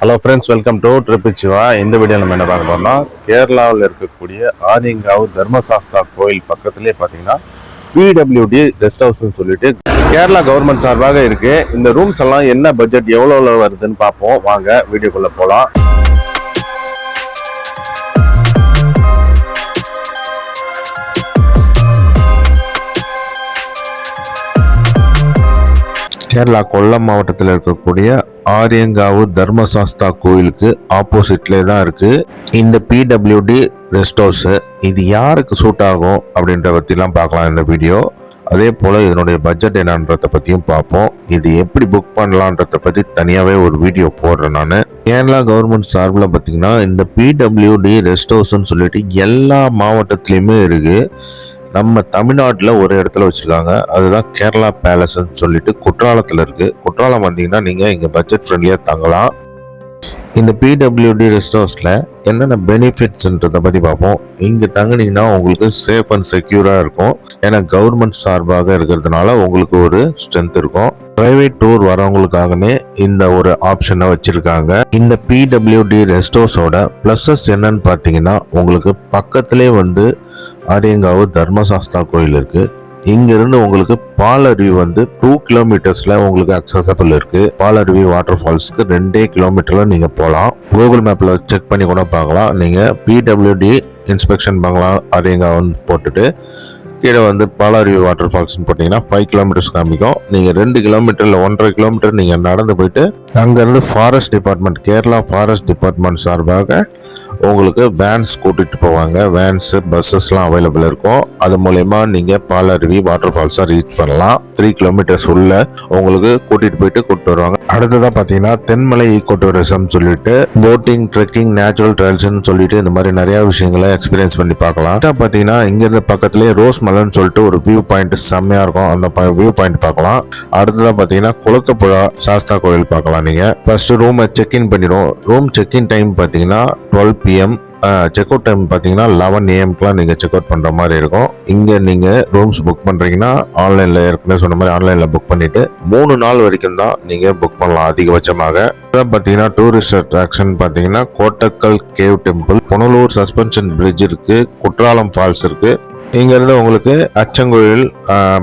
Hello friends welcome to ட்ரிப்பிச்சுவா இந்த video நம்ம என்ன பார்க்க போகிறோம்னா கேரளாவில் இருக்கக்கூடிய ஆரியங்காவு தர்மசாஸ்தா கோயில் பக்கத்துலேயே பார்த்தீங்கன்னா பிடபிள்யூடி ரெஸ்ட் ஹவுஸ்னு சொல்லிட்டு கேரளா கவர்மெண்ட் சார்பாக இருக்குது இந்த ரூம்ஸ் எல்லாம் என்ன பட்ஜெட் எவ்வளோ வருதுன்னு பார்ப்போம். வாங்க வீடியோக்குள்ளே போகலாம் கேரளா கொல்லம் மாவட்டத்தில் இருக்கக்கூடிய ஆரியங்காவு தர்மசாஸ்தா கோயிலுக்கு ஆப்போசிட்லே தான் இருக்கு. இந்த பிடபிள்யூடி ரெஸ்ட் ஹவுஸ் இது யாருக்கு சூட் ஆகும் அப்படின்ற பற்றிலாம் பார்க்கலாம் இந்த வீடியோ அதே போல் இதனுடைய பட்ஜெட் என்னன்றதை பற்றியும் பார்ப்போம். இது எப்படி புக் பண்ணலான்றதை பற்றி தனியாகவே ஒரு வீடியோ போடுறேன் நான். கேரளா கவர்மெண்ட் சார்பில் பார்த்தீங்கன்னா இந்த பிடபிள்யூடி ரெஸ்ட் ஹவுஸ்ன்னு சொல்லிட்டு எல்லா மாவட்டத்துலேயுமே இருக்குது நம்ம தமிழ்நாட்டில் ஒரு இடத்துல வச்சுருக்காங்க. அதுதான் கேரளா பேலஸ்ன்னு சொல்லிட்டு குற்றாலத்தில் இருக்குது குற்றாலம் வந்தீங்கன்னா நீங்கள் இங்கே பட்ஜெட் ஃப்ரெண்ட்லியாக தங்கலாம். இந்த பிடபிள்யூடி ரெஸ்டார்ஸில் என்னென்ன பெனிஃபிட்ஸ்ன்றதை பற்றி பார்ப்போம். இங்கே தங்கினீங்கன்னா உங்களுக்கு சேஃப் அண்ட் செக்யூராக இருக்கும். ஏன்னா கவர்மெண்ட் சார்பாக இருக்கிறதுனால உங்களுக்கு ஒரு ஸ்ட்ரென்த் இருக்கும். பிரைவேட் டூர் வரவங்களுக்காகவே இந்த ஒரு ஆப்ஷனை வச்சுருக்காங்க. இந்த பிடபிள்யூடி ரெஸ்டோர்ஸோட ப்ளஸஸ் என்னன்னு பார்த்தீங்கன்னா உங்களுக்கு பக்கத்திலே வந்து ஆரியங்காவு தர்மசாஸ்தா கோயில் இருக்குது இங்கிருந்து உங்களுக்கு பாலருவி வந்து டூ கிலோமீட்டர்ஸ்ல உங்களுக்கு அக்சசபிள் இருக்கு. பாலருவி வாட்டர் ஃபால்ஸ்க்கு ரெண்டே கிலோமீட்டர்ல நீங்க போகலாம் கூகுள் மேப்ல செக் பண்ணி கூட பார்க்கலாம். நீங்க பிடபிள்யூடி இன்ஸ்பெக்ஷன் பங்களா ஆரியங்காவுன்னு போட்டுட்டு கீழே வந்து பாலாருவி வாட்டர் ஃபால்ஸ்னு போட்டிங்கன்னா ஃபைவ் கிலோமீட்டர்ஸ் காமிக்கும். நீங்கள் ரெண்டு கிலோமீட்டர் இல்லை ஒன்றரை கிலோமீட்டர் நீங்கள் நடந்து போயிட்டு அங்கேருந்து forest department Kerala forest department சார்பாக உங்களுக்கு வேன்ஸ் கூட்டிகிட்டு போவாங்க. வேன்ஸு பஸ்ஸஸ்லாம் அவைலபிள் இருக்கும். அது மூலயமா நீங்கள் பாலருவி வாட்டர் ஃபால்ஸை ரீச் பண்ணலாம். த்ரீ கிலோமீட்டர்ஸ் உள்ள உங்களுக்கு கூட்டிகிட்டு போயிட்டு கூப்பிட்டு வருவாங்க. அடுத்ததாக பார்த்தீங்கன்னா தென்மலை ஈகோ டூரிசம் சொல்லிட்டு போட்டிங் ட்ரெக்கிங் நேச்சுரல் ட்ரையல்ஸ்னு சொல்லிட்டு இந்த மாதிரி நிறையா விஷயங்களை எக்ஸ்பீரியன்ஸ் பண்ணி பார்க்கலாம். அடுத்த பார்த்தீங்கன்னா இங்கேருந்து பக்கத்துலேயே ரோஸ் மலைன்னு சொல்லிட்டு ஒரு வியூ பாயிண்ட் செம்மையாக இருக்கும். அந்த வியூ பாயிண்ட் பார்க்கலாம். அடுத்ததாக பார்த்தீங்கன்னா குளத்துப்புழா சாஸ்தா கோயில் பார்க்கலாம் நீங்கள் ஃபர்ஸ்ட் ரூமை செக்இன் பண்ணிடும் ரூம் செக்இன் டைம் பார்த்தீங்கன்னா twelve PM check out time பார்த்தீங்கன்னா லெவன் ஏஎம்க்குலாம் நீங்கள் செக் அவுட் பண்ணுற மாதிரி இருக்கும். இங்கே நீங்கள் ரூம்ஸ் புக் பண்ணுறீங்கன்னா ஆன்லைனில் ஏற்கனவே சொன்ன மாதிரி ஆன்லைனில் புக் பண்ணிவிட்டு மூணு நாள் வரைக்கும் தான் நீங்கள் புக் பண்ணலாம் அதிகபட்சமாக. அதான் பார்த்தீங்கன்னா டூரிஸ்ட் அட்ராக்ஷன் பார்த்தீங்கன்னா Kottakkal cave temple Punalur suspension bridge இருக்குது குற்றாலம் ஃபால்ஸ் இருக்குது இங்கேருந்து உங்களுக்கு அச்சங்குழில்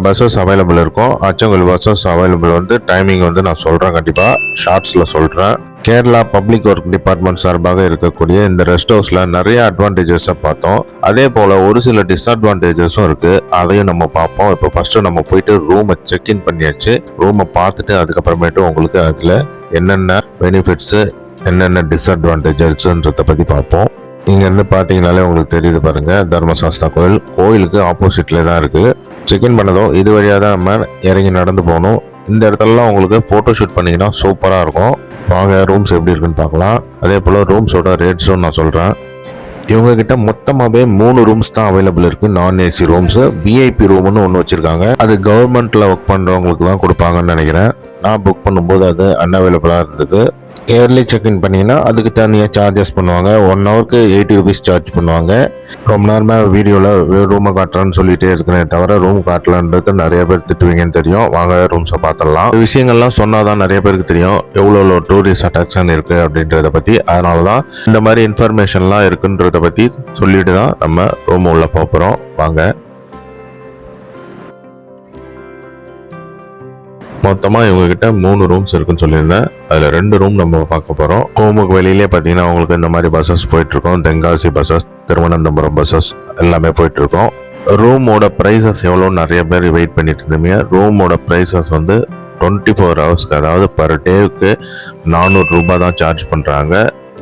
பஸ்ஸஸ் அவைலபிள் இருக்கும். அச்சங்குழல் பஸ்ஸஸ் அவைலபிள் வந்து டைமிங் வந்து நான் சொல்கிறேன் கண்டிப்பாக ஷார்ட்ஸில் சொல்கிறேன் கேரளா பப்ளிக் ஒர்க் டிபார்ட்மெண்ட் சார்பாக இருக்கக்கூடிய இந்த ரெஸ்ட் ஹவுஸில் நிறைய அட்வான்டேஜஸை பார்த்தோம். அதே போல் ஒரு சில டிஸ்அட்வான்டேஜஸும் இருக்குது அதையும் நம்ம பார்ப்போம். இப்போ ஃபஸ்ட்டு நம்ம போயிட்டு ரூமை செக்இன் பண்ணியாச்சு. ரூமை பார்த்துட்டு அதுக்கப்புறமேட்டு உங்களுக்கு அதில் என்னென்ன பெனிஃபிட்ஸு என்னென்ன டிஸ்அட்வான்டேஜஸ்ன்றதை பற்றி பார்ப்போம். இங்கேருந்து பார்த்தீங்கனாலே உங்களுக்கு தெரியுது பாருங்கள் தர்மசாஸ்தா கோயில். கோயிலுக்கு ஆப்போசிட்டில் தான் இருக்குது செக்இன் பண்ணதும் இது வழியாக தான் நம்ம இறங்கி நடந்து போகணும். இந்த இடத்துலலாம் உங்களுக்கு ஃபோட்டோ ஷூட் பண்ணிங்கன்னா சூப்பராக இருக்கும். வாங்க ரூம்ஸ் எப்படி இருக்குன்னு பார்க்கலாம். அதே போல் ரூம்ஸோட ரேட்ஸும் நான் சொல்கிறேன் இவங்ககிட்ட மொத்தமாகவே மூணு ரூம்ஸ் தான் அவைலபிள் இருக்குது நான் ஏசி ரூம்ஸு விஐபி ரூம்னு ஒன்று வச்சுருக்காங்க. அது கவர்மெண்ட்டில் ஒர்க் பண்ணுறவங்களுக்கு தான் கொடுப்பாங்கன்னு நினைக்கிறேன். நான் புக் பண்ணும்போது அது அன்அவைலபிளாக இருந்தது. இயர்லி செக்இன் பண்ணிங்கன்னா அதுக்கு தனியாக சார்ஜஸ் பண்ணுவாங்க. ஒன் ஹவருக்கு எயிட்டி ருபீஸ் சார்ஜ் பண்ணுவாங்க. ரொம்ப நேரமாக வீடியோவில் ரூமை காட்டுறேன்னு சொல்லிகிட்டே இருக்கிறேன் தவிர ரூம் காட்டலான்றது நிறைய பேர் திட்டுவீங்கன்னு தெரியும். வாங்க ரூம்ஸை பார்த்துடலாம் விஷயங்கள்லாம் சொன்னால் தான் நிறைய பேருக்கு தெரியும். எவ்வளோ டூரிஸ்ட் அட்ராக்ஷன் இருக்குது அப்படின்றத பற்றி அதனால தான் இந்த மாதிரி இன்ஃபர்மேஷன்லாம் இருக்குன்றத பற்றி சொல்லிட்டு தான் நம்ம ரூம் உள்ளே போகிறோம் வாங்க. மொத்தமாக இவங்ககிட்ட மூணு ரூம்ஸ் இருக்குன்னு சொல்லியிருந்தேன். அதில் ரெண்டு ரூம் நம்ம பார்க்க போகிறோம் கோமுக்கு வெளியிலே பார்த்தீங்கன்னா உங்களுக்கு இந்த மாதிரி பஸ்ஸஸ் போயிட்டுருக்கோம். தென்காசி பஸ்ஸஸ் திருவனந்தபுரம் பஸ்ஸஸ் எல்லாமே போயிட்டுருக்கோம். ரூமோட ப்ரைஸஸ் எவ்வளோ நிறைய பேர் வெயிட் பண்ணிட்டு இருந்தீங்க? ரூமோட ப்ரைஸஸ் வந்து டுவெண்ட்டி ஃபோர் ஹவர்ஸ்க்கு அதாவது பர் டேவுக்கு நானூறு ரூபாய் தான் சார்ஜ் பண்ணுறாங்க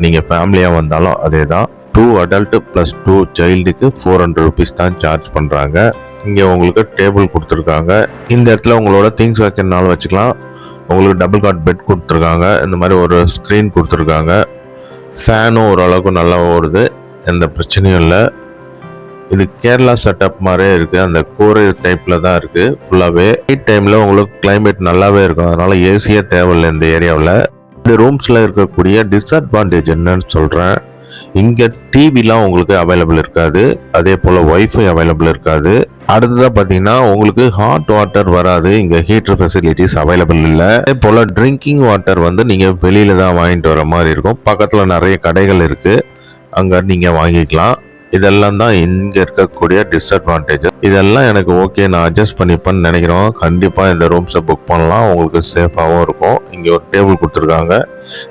நீங்கள் ஃபேமிலியாக வந்தாலும் அதே தான் டூ அடல்ட்டு ப்ளஸ் டூ சைல்டுக்கு ஃபோர் ஹண்ட்ரட் ருபீஸ் தான் சார்ஜ் பண்ணுறாங்க இங்கே உங்களுக்கு டேபிள் கொடுத்துருக்காங்க. இந்த இடத்துல உங்களோட திங்ஸ் வைக்கிறனாலும் வச்சுக்கலாம். உங்களுக்கு டபுள் காட் பெட் கொடுத்துருக்காங்க. இந்த மாதிரி ஒரு ஸ்க்ரீன் கொடுத்துருக்காங்க. ஃபேனும் ஓரளவுக்கு நல்லா ஓடுது. எந்த பிரச்சனையும் இல்லை. இது கேரளா செட்டப் மாதிரியே இருக்குது அந்த கூரை டைப்பில் தான் இருக்குது ஃபுல்லாகவே நைட் டைமில் உங்களுக்கு கிளைமேட் நல்லாவே இருக்கும். அதனால் ஏசியே தேவையில்லை இந்த ஏரியாவில் இந்த ரூம்ஸில் இருக்கக்கூடிய டிஸ்அட்வான்டேஜ் என்னன்னு சொல்கிறேன் இங்கே டிவிலாம் உங்களுக்கு அவைலபிள் இருக்காது. அதே போல் ஒய்ஃபை அவைலபிள் இருக்காது. அடுத்ததாக பார்த்தீங்கன்னா உங்களுக்கு ஹாட் வாட்டர் வராது. இங்கே ஹீட்டர் ஃபெசிலிட்டிஸ் அவைலபிள் இல்லை. அதே போல் ட்ரிங்கிங் வாட்டர் வந்து நீங்கள் வெளியில் தான் வாங்கிட்டு வர மாதிரி இருக்கும். பக்கத்தில் நிறைய கடைகள் இருக்குது அங்கே நீங்கள் வாங்கிக்கலாம். இதெல்லாம் தான் இங்கே இருக்கக்கூடிய டிஸ்அட்வான்டேஜ் இதெல்லாம் எனக்கு ஓகே நான் அட்ஜஸ்ட் பண்ணிப்பேன்னு நினைக்கிறோம். கண்டிப்பாக இந்த ரூம்ஸை புக் பண்ணலாம். உங்களுக்கு சேஃபாகவும் இருக்கும். இங்கே ஒரு டேபிள் கொடுத்துருக்காங்க.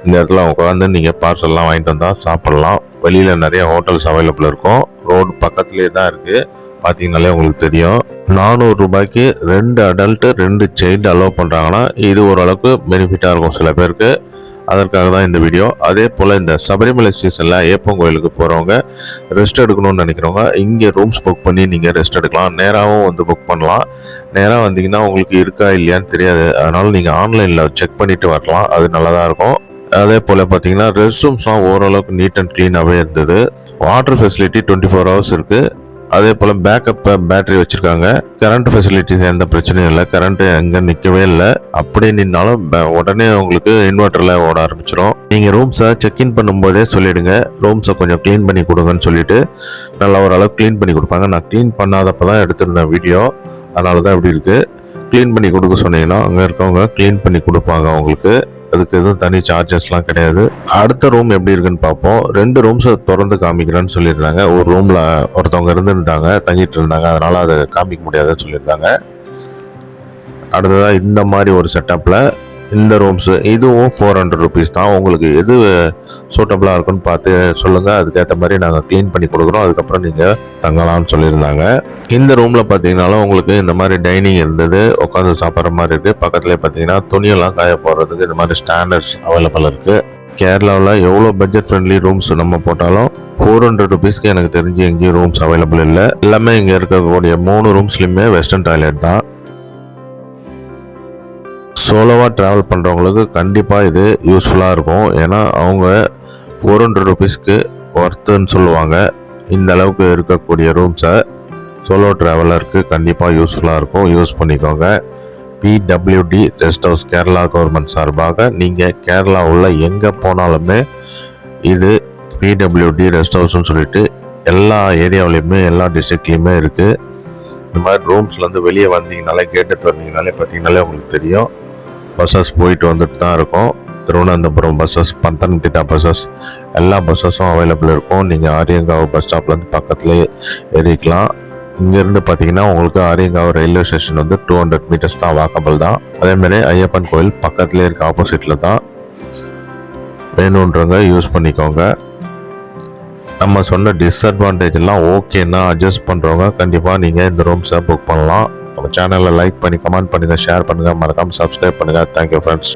இந்த இடத்துல உட்காந்து நீங்கள் பார்சல்லாம் வாங்கிட்டு வந்தால் சாப்பிட்லாம். வெளியில் நிறைய ஹோட்டல்ஸ் அவைலபிள் இருக்கும். ரோடு பக்கத்துலேயே தான் இருக்குது பார்த்தீங்கனாலே உங்களுக்கு தெரியும். நானூறு ரூபாய்க்கு ரெண்டு அடல்ட்டு ரெண்டு சைல்டு அலோவ் பண்ணுறாங்கன்னா இது ஓரளவுக்கு பெனிஃபிட்டாக இருக்கும் சில பேருக்கு. அதற்காக தான் இந்த வீடியோ அதே போல் இந்த சபரிமலை சீசனில் ஏப்பம் கோயிலுக்கு போகிறவங்க ரெஸ்ட் எடுக்கணும்னு நினைக்கிறவங்க இங்கே ரூம்ஸ் புக் பண்ணி நீங்கள் ரெஸ்ட் எடுக்கலாம். நேராகவும் வந்து புக் பண்ணலாம். நேராக வந்தீங்கன்னா உங்களுக்கு இருக்கா இல்லையான்னு தெரியாது. அதனால் நீங்கள் ஆன்லைனில் செக் பண்ணிவிட்டு வரலாம். அது நல்லதாக இருக்கும். அதே போல் பார்த்தீங்கன்னா ரெஸ்ட் ரூம்ஸ்லாம் ஓரளவுக்கு நீட் அண்ட் க்ளீனாகவே இருந்தது. Water facility twenty four hours இருக்குது அதே போல் பேக்கப் பேட்டரி வச்சுருக்காங்க. கரண்ட் ஃபெசிலிட்டிஸ் எந்த பிரச்சனையும் இல்லை. கரண்ட் எங்கே நிற்கவே இல்லை. அப்படியே நின்னாலும் உடனே உங்களுக்கு இன்வெர்ட்டரில் ஓட ஆரம்பிச்சிடும் நீங்கள் ரூம்ஸை செக்இன் பண்ணும்போதே சொல்லிவிடுங்க ரூம்ஸை கொஞ்சம் க்ளீன் பண்ணி கொடுங்கன்னு சொல்லிட்டு நல்லா ஓரளவு க்ளீன் பண்ணி கொடுப்பாங்க. நான் க்ளீன் பண்ணாதப்போ தான் எடுத்திருந்தேன் வீடியோ அதனால தான் இப்படி இருக்குது க்ளீன் பண்ணி கொடுக்க சொன்னீங்கன்னா அங்கே இருக்கவங்க க்ளீன் பண்ணி கொடுப்பாங்க உங்களுக்கு அதுக்கு எதுவும் தனி சார்ஜஸ்லாம் கிடையாது. அடுத்த ரூம் எப்படி இருக்குன்னு பார்ப்போம். ரெண்டு ரூம்ஸை திறந்து காமிக்கிறேன்னு சொல்லியிருந்தாங்க. ஒரு ரூமில் ஒருத்தவங்க இருந்திருந்தாங்க தங்கிட்டு இருந்தாங்க. அதனால் அதை காமிக்க முடியாதுன்னு சொல்லியிருந்தாங்க. அடுத்ததாக இந்த மாதிரி ஒரு செட்டப்பில் இந்த ரூம்ஸு இதுவும் ஃபோர் ஹண்ட்ரட் ருபீஸ் தான். உங்களுக்கு எது சூட்டபுளாக இருக்குன்னு பார்த்து சொல்லுங்கள் அதுக்கேற்ற மாதிரி நாங்கள் க்ளீன் பண்ணி கொடுக்குறோம். அதுக்கப்புறம் நீங்கள் தங்கலாம்னு சொல்லியிருந்தாங்க. இந்த ரூமில் பார்த்தீங்கனாலும் உங்களுக்கு இந்த மாதிரி டைனிங் இருந்தது உட்காந்து சாப்பிட்ற மாதிரி இருக்குது பக்கத்துலேயே பார்த்தீங்கன்னா துணியெல்லாம் காய போடுறதுக்கு இந்த மாதிரி ஸ்டாண்டர்ட்ஸ் அவைலபிள் இருக்குது கேரளாவில் எவ்வளோ பட்ஜெட் ஃப்ரெண்ட்லி ரூம்ஸ் நம்ம போட்டாலும் ஃபோர் ஹண்ட்ரட் ருபீஸ்க்கு எனக்கு தெரிஞ்சு எங்கேயும் ரூம்ஸ் அவைலபிள் இல்லை. எல்லாமே இங்கே இருக்கக்கூடிய மூணு ரூம்ஸ்லையுமே வெஸ்டர்ன் டாய்லெட் தான். சோலோவாக ட்ராவல் பண்ணுறவங்களுக்கு கண்டிப்பாக இது யூஸ்ஃபுல்லாக இருக்கும். ஏன்னா அவங்க ஃபோர் ஹண்ட்ரட் ருபீஸ்க்கு ஒர்த்துன்னு சொல்லுவாங்க. இந்த அளவுக்கு இருக்கக்கூடிய ரூம்ஸை சோலோ ட்ராவலருக்கு கண்டிப்பாக யூஸ்ஃபுல்லாக இருக்கும். யூஸ் பண்ணிக்கோங்க. PWD rest house Kerala government சார்பாக நீங்கள் கேரளா உள்ள எங்கே போனாலுமே இது பிடபிள்யூடி ரெஸ்ட் ஹவுஸ்னு சொல்லிட்டு எல்லா ஏரியாவிலையுமே எல்லா டிஸ்ட்ரிக்ட்லேயுமே இருக்குது இந்த மாதிரி ரூம்ஸ்லேருந்து வெளியே வந்தீங்கனாலே கேட்டு திறந்தீங்கனாலே பார்த்தீங்கனாலே உங்களுக்கு தெரியும். பஸ்ஸஸ் போயிட்டு வந்துட்டு தான் இருக்கும். திருவனந்தபுரம் பஸ்ஸஸ் பந்தனந்திட்டா பஸ்ஸஸ் எல்லா பஸ்ஸஸும் அவைலபிள் இருக்கும். நீங்கள் ஆரியங்காவு பஸ் ஸ்டாப்லேருந்து பக்கத்துலேயே ஏறிக்கலாம். இங்கேருந்து பார்த்தீங்கன்னா உங்களுக்கு ஆரியங்காவு ரயில்வே ஸ்டேஷன் வந்து டூ ஹண்ட்ரட் மீட்டர்ஸ் தான் வாக்கபிள் தான். அதேமாதிரி ஐயப்பன் கோயில் பக்கத்துலேயே இருக்க ஆப்போசிட்டில் தான் வேணுன்றவங்க யூஸ் பண்ணிக்கோங்க. நம்ம சொன்ன டிஸ்அட்வான்டேஜ் எல்லாம் ஓகேன்னா அட்ஜஸ்ட் பண்ணுறவங்க கண்டிப்பாக நீங்கள் இந்த ரூம்ஸை புக் பண்ணலாம். நம்ம சேனலை லைக் பண்ணி கமெண்ட் பண்ணுங்கள் ஷேர் பண்ணுங்கள் மறக்காமல் சப்ஸ்கிரைப் பண்ணுங்கள் தேங்க்யூ ஃப்ரெண்ட்ஸ்